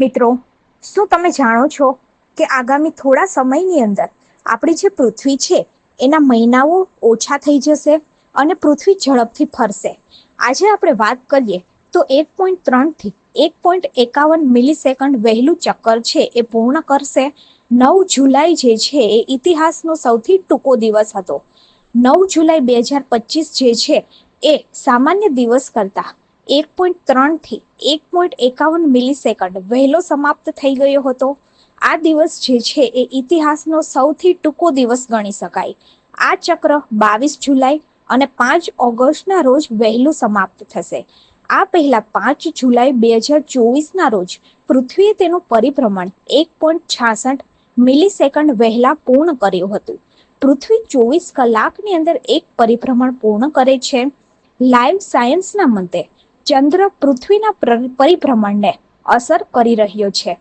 મિત્રો, શું તમે જાણો છો કે આગામી થોડા સમયની અંદર આપણી જે પૃથ્વી છે, એના મહિનાઓ ઓછા થઈ જશે અને પૃથ્વી ઝડપથી ફરશે? આજે આપણે વાત કરીએ તો એક પોઈન્ટ ત્રણથી એક પોઈન્ટ એકાવન મિલી સેકન્ડ વહેલું ચક્કર છે, એ પૂર્ણ કરશે. નવ જુલાઈ જે છે, એ ઇતિહાસનો સૌથી ટૂંકો દિવસ હતો. નવ જુલાઈ બે હજાર પચીસ જે છે, એ સામાન્ય દિવસ કરતાં એક પોઈન્ટ ત્રણથી એક પોઈન્ટ એકાવન મિલી સેકન્ડ વહેલો સમાપ્ત થઈ ગયો હતો. આ દિવસ જે છે એ ઇતિહાસનો સૌથી ટૂંકો દિવસ ગણી શકાય. આ ચક્ર બાવીસ જુલાઈ અને પાંચ ઓગસ્ટના રોજ વહેલું સમાપ્ત થશે. આ પહેલા પાંચ જુલાઈ બે હજાર ચોવીસના રોજ પૃથ્વીએ તેનું પરિભ્રમણ એક પોઈન્ટ છાસઠ મિલી સેકન્ડ વહેલા પૂર્ણ કર્યું હતું. પૃથ્વી ચોવીસ કલાકની અંદર એક પરિભ્રમણ પૂર્ણ કરે છે. લાઈવ સાયન્સના મતે ચંદ્ર પૃથ્વીના પરિભ્રમણને અસર કરી રહ્યો છે.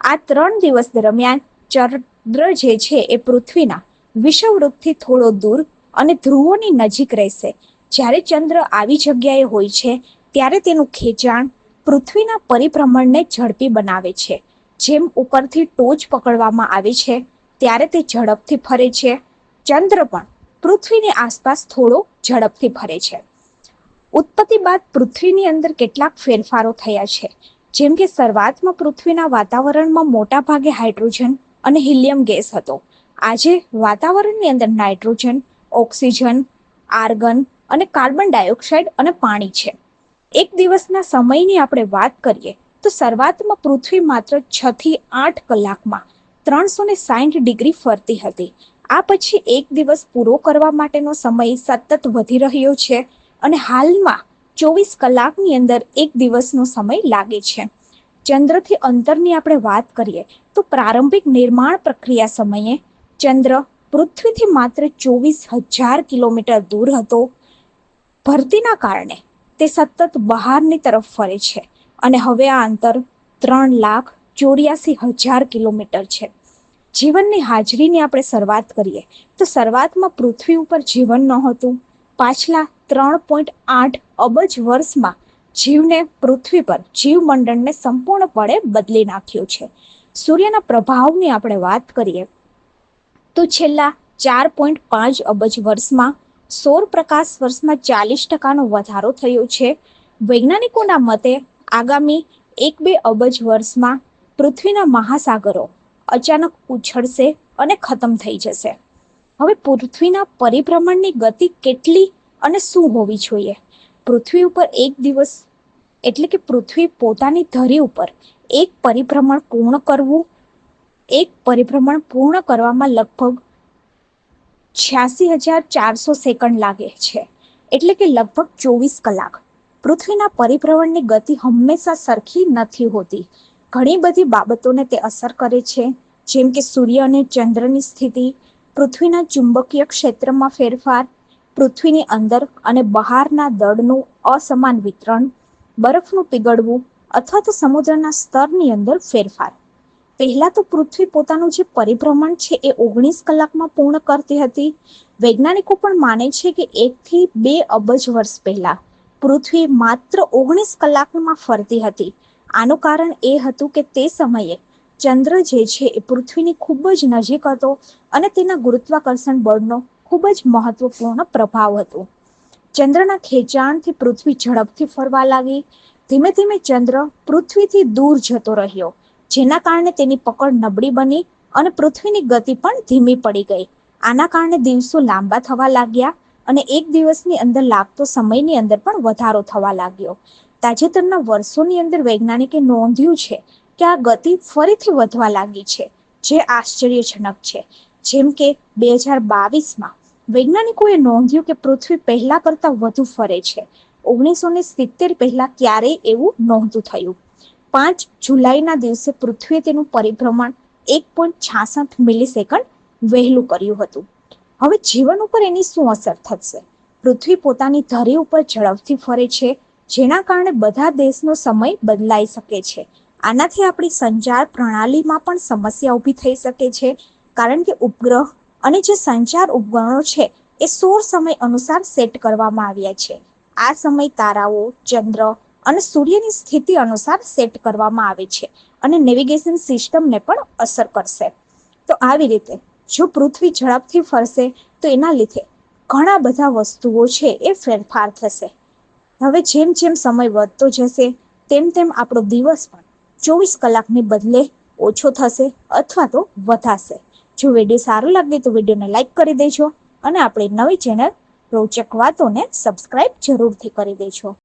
આ ત્રણ દિવસ દરમિયાન ચંદ્ર જે છે એ પૃથ્વીના વિષવવૃત્તથી થોડો દૂર અને ધ્રુવોની નજીક રહેશે. જ્યારે ચંદ્ર આવી જગ્યાએ હોય છે, ત્યારે તેનું ખેંચાણ પૃથ્વીના પરિભ્રમણને ઝડપી બનાવે છે. જેમ ઉપરથી ટોચ પકડવામાં આવે છે, ત્યારે તે ઝડપથી ફરે છે. ચંદ્ર પણ પૃથ્વીની આસપાસ થોડો ઝડપથી ફરે છે. ઉત્પત્તિ બાદ પૃથ્વીની અંદર કેટલાક ફેરફારો થયા છે. જેમ કે શરૂઆતમાં પૃથ્વીના વાતાવરણમાં મોટા ભાગે હાઇડ્રોજન અને હિલિયમ ગેસ હતો. આજે વાતાવરણની અંદર નાઇટ્રોજન, ઓક્સિજન, આર્ગન અને કાર્બન ડાયોક્સાઇડ અને પાણી છે. એક દિવસના સમયની આપણે વાત કરીએ તો શરૂઆતમાં પૃથ્વી માત્ર છ થી આઠ કલાકમાં ત્રણસો ને સાઠ ડિગ્રી ફરતી હતી. આ પછી એક દિવસ પૂરો કરવા માટેનો સમય સતત વધી રહ્યો છે અને હાલમાં ચોવીસ કલાકની અંદર એક દિવસનો સમય લાગે છે. ચંદ્રથી અંતરની આપણે વાત કરીએ તો પ્રારંભિક નિર્માણ પ્રક્રિયા સમયે ચંદ્ર પૃથ્વીથી માત્ર ચોવીસ હજાર કિલોમીટર દૂર હતો. ભરતીના કારણે તે સતત બહારની તરફ ફરે છે અને હવે આ અંતર ત્રણ લાખ ચોર્યાસી હજાર કિલોમીટર છે. જીવનની હાજરીની આપણે શરૂઆત કરીએ તો શરૂઆતમાં પૃથ્વી ઉપર જીવન નહોતું. પાછલા ત્રણ પોઈન્ટ આઠ અબજ વર્ષમાં જીવને પૃથ્વી પર જીવમંડળને સંપૂર્ણપણે બદલી નાખ્યું છે. સૂર્યના પ્રભાવની આપણે વાત કરીએ તો છેલ્લા ચાર પોઈન્ટ પાંચ અબજ વર્ષમાં સૌર પ્રકાશ વર્ષમાં ચાલીસ ટકાનો વધારો થયો છે. વૈજ્ઞાનિકોના મતે આગામી એક બે અબજ વર્ષમાં પૃથ્વીના મહાસાગરો અચાનક ઉછળશે અને ખતમ થઈ જશે. હવે પૃથ્વીના પરિભ્રમણની ગતિ કેટલી અને શું હોવી જોઈએ? પૃથ્વી ઉપર એક દિવસ, એટલે કે પૃથ્વી પોતાની ધરી ઉપર, એક પરિભ્રમણ પૂર્ણ કરવું, એક પરિભ્રમણ પૂર્ણ કરવામાં લગભગ છ્યાસી હજાર ચારસો સેકન્ડ લાગે છે. એટલે કે લગભગ ચોવીસ કલાક. પૃથ્વીના પરિભ્રમણની ગતિ હંમેશા સરખી નથી હોતી. ઘણી બધી બાબતોને તે અસર કરે છે. જેમ કે સૂર્ય અને ચંદ્રની સ્થિતિ, પૃથ્વીના ચુંબકીય ક્ષેત્રમાં ફેરફાર પૃથ્વીની અંદર અને બહારના દળનું અસમાન વિતરણ, બરફનું પીગળવું અથવા તો સમુદ્રના સ્તરની અંદર ફેરફાર. પહેલા તો પૃથ્વી પોતાનું જે પરિભ્રમણ છે એ ઓગણીસ કલાકમાં પૂર્ણ કરતી હતી. વૈજ્ઞાનિકો પણ માને છે કે એકથી બે અબજ વર્ષ પહેલા પૃથ્વી માત્ર ઓગણીસ કલાકમાં ફરતી હતી. આનું કારણ એ હતું કે તે સમયે ચંદ્ર જે છે એ પૃથ્વીની ખૂબ જ નજીક હતો અને તેના ગુરુત્વાકર્ષણ બળનો ખૂબ જ મહત્વપૂર્ણ પ્રભાવ હતો. ચંદ્રના ખેંચાણથી પૃથ્વી ઝડપથી ફરવા લાગી. ધીમે ધીમે ચંદ્ર પૃથ્વીથી દૂર જતો રહ્યો, જેના કારણે તેની પકડ નબળી બની અને પૃથ્વીની ગતિ પણ ધીમી પડી ગઈ. આના કારણે દિવસો લાંબા થવા લાગ્યા અને એક દિવસની અંદર લાગતો સમયની અંદર પણ વધારો થવા લાગ્યો. તાજેતરના વર્ષોની અંદર વૈજ્ઞાનિકે નોંધ્યું છે કે આ ગતિ ફરીથી વધવા લાગી છે, જે આશ્ચર્યજનક છે. જેમ કે બે હજાર બાવીસમાં વૈજ્ઞાનિકોએ નોંધ્યું કે પૃથ્વી પહેલા કરતા વધુ ફરે છે. ઓગણીસો ને સિત્તેર પહેલા ક્યારેય એવું નહોતું થયું. પાંચ જુલાઈના દિવસે પૃથ્વીએ તેનું પરિભ્રમણ એક પોઈન્ટ છાસઠ મિલી સેકન્ડ વહેલું કર્યું હતું. હવે જીવન ઉપર એની શું અસર થશે? પૃથ્વી પોતાની ધરી ઉપર ઝડપથી ફરે છે, જેના કારણે બધા દેશનો સમય બદલાઈ શકે છે. આનાથી આપણી સંચાર પ્રણાલીમાં પણ સમસ્યા ઊભી થઈ શકે છે, કારણ કે ઉપગ્રહ અને જે સંચાર ઉપકરણો છે, એ સોળ સમય અનુસાર સેટ કરવામાં આવ્યા છે. આ સમય તારાઓ, ચંદ્ર અને સૂર્યની સ્થિતિ અનુસાર સેટ કરવામાં આવે છે અને નેવિગેશન સિસ્ટમને પણ અસર કરશે. તો આવી રીતે, જો પૃથ્વી ઝડપથી ફરશે, તો એના લીધે ઘણા બધા વસ્તુઓ છે, એ ફેરફાર થશે. હવે જેમ જેમ સમય વધતો જશે, તેમ તેમ આપણો દિવસ પણ ચોવીસ કલાકની બદલે ઓછો થશે અથવા તો વધાશે. જો વીડિયો સારું લાગે તો વિડીયોને લાઈક કરી દેજો અને આપણી નવી ચેનલ રોચક વાતોને સબસ્ક્રાઇબ જરૂરથી કરી દેજો.